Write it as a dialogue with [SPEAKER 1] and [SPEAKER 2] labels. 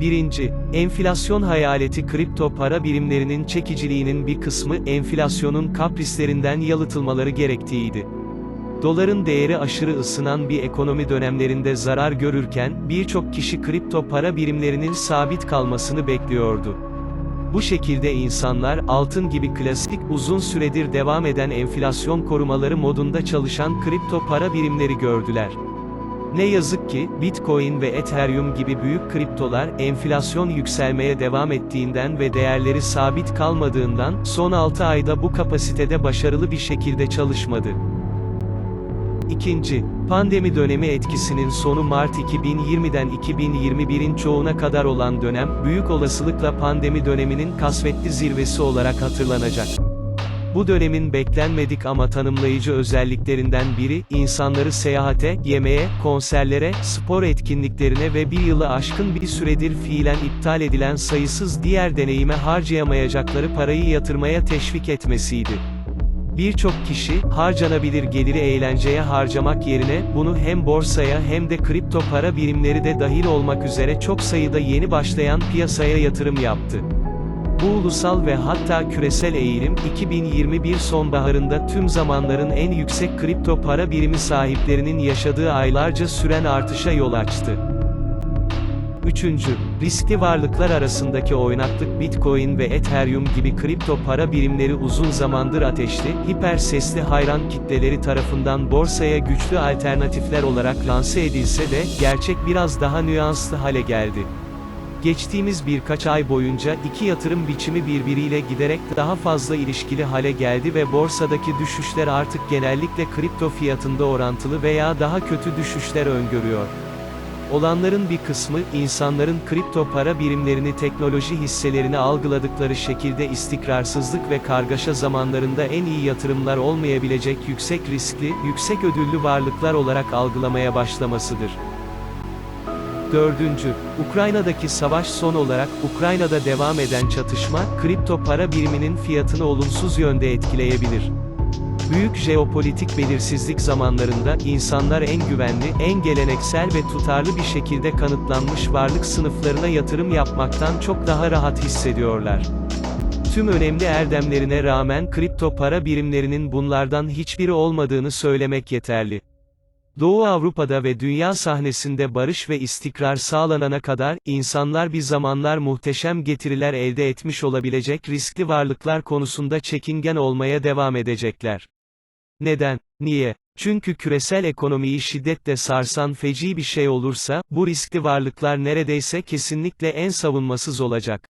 [SPEAKER 1] 1. Enflasyon hayaleti kripto para birimlerinin çekiciliğinin bir kısmı enflasyonun kaprislerinden yalıtılmaları gerektiğiydi. Doların değeri aşırı ısınan bir ekonomi dönemlerinde zarar görürken, birçok kişi kripto para birimlerinin sabit kalmasını bekliyordu. Bu şekilde insanlar, altın gibi klasik, uzun süredir devam eden enflasyon korumaları modunda çalışan kripto para birimleri gördüler. Ne yazık ki, Bitcoin ve Ethereum gibi büyük kriptolar, enflasyon yükselmeye devam ettiğinden ve değerleri sabit kalmadığından, son 6 ayda bu kapasitede başarılı bir şekilde çalışmadı. İkinci, pandemi dönemi etkisinin sonu Mart 2020'den 2021'in çoğuna kadar olan dönem, büyük olasılıkla pandemi döneminin kasvetli zirvesi olarak hatırlanacak. Bu dönemin beklenmedik ama tanımlayıcı özelliklerinden biri, insanları seyahate, yemeğe, konserlere, spor etkinliklerine ve bir yılı aşkın bir süredir fiilen iptal edilen sayısız diğer deneyime harcayamayacakları parayı yatırmaya teşvik etmesiydi. Birçok kişi, harcanabilir geliri eğlenceye harcamak yerine, bunu hem borsaya hem de kripto para birimleri de dahil olmak üzere çok sayıda yeni başlayan piyasaya yatırım yaptı. Bu ulusal ve hatta küresel eğilim, 2021 sonbaharında tüm zamanların en yüksek kripto para birimi sahiplerinin yaşadığı aylarca süren artışa yol açtı. Üçüncü, riskli varlıklar arasındaki oynaklık Bitcoin ve Ethereum gibi kripto para birimleri uzun zamandır ateşli, hiper sesli hayran kitleleri tarafından borsaya güçlü alternatifler olarak lanse edilse de, gerçek biraz daha nüanslı hale geldi. Geçtiğimiz birkaç ay boyunca iki yatırım biçimi birbiriyle giderek daha fazla ilişkili hale geldi ve borsadaki düşüşler artık genellikle kripto fiyatında orantılı veya daha kötü düşüşler öngörüyor. Olanların bir kısmı, insanların kripto para birimlerini teknoloji hisselerini algıladıkları şekilde istikrarsızlık ve kargaşa zamanlarında en iyi yatırımlar olmayabilecek yüksek riskli, yüksek ödüllü varlıklar olarak algılamaya başlamasıdır. Dördüncü, Ukrayna'daki savaş son olarak, Ukrayna'da devam eden çatışma, kripto para biriminin fiyatını olumsuz yönde etkileyebilir. Büyük jeopolitik belirsizlik zamanlarında, insanlar en güvenli, en geleneksel ve tutarlı bir şekilde kanıtlanmış varlık sınıflarına yatırım yapmaktan çok daha rahat hissediyorlar. Tüm önemli erdemlerine rağmen kripto para birimlerinin bunlardan hiçbiri olmadığını söylemek yeterli. Doğu Avrupa'da ve dünya sahnesinde barış ve istikrar sağlanana kadar, insanlar bir zamanlar muhteşem getiriler elde etmiş olabilecek riskli varlıklar konusunda çekingen olmaya devam edecekler. Neden? Niye? Çünkü küresel ekonomiyi şiddetle sarsan feci bir şey olursa, bu riskli varlıklar neredeyse kesinlikle en savunmasız olacak.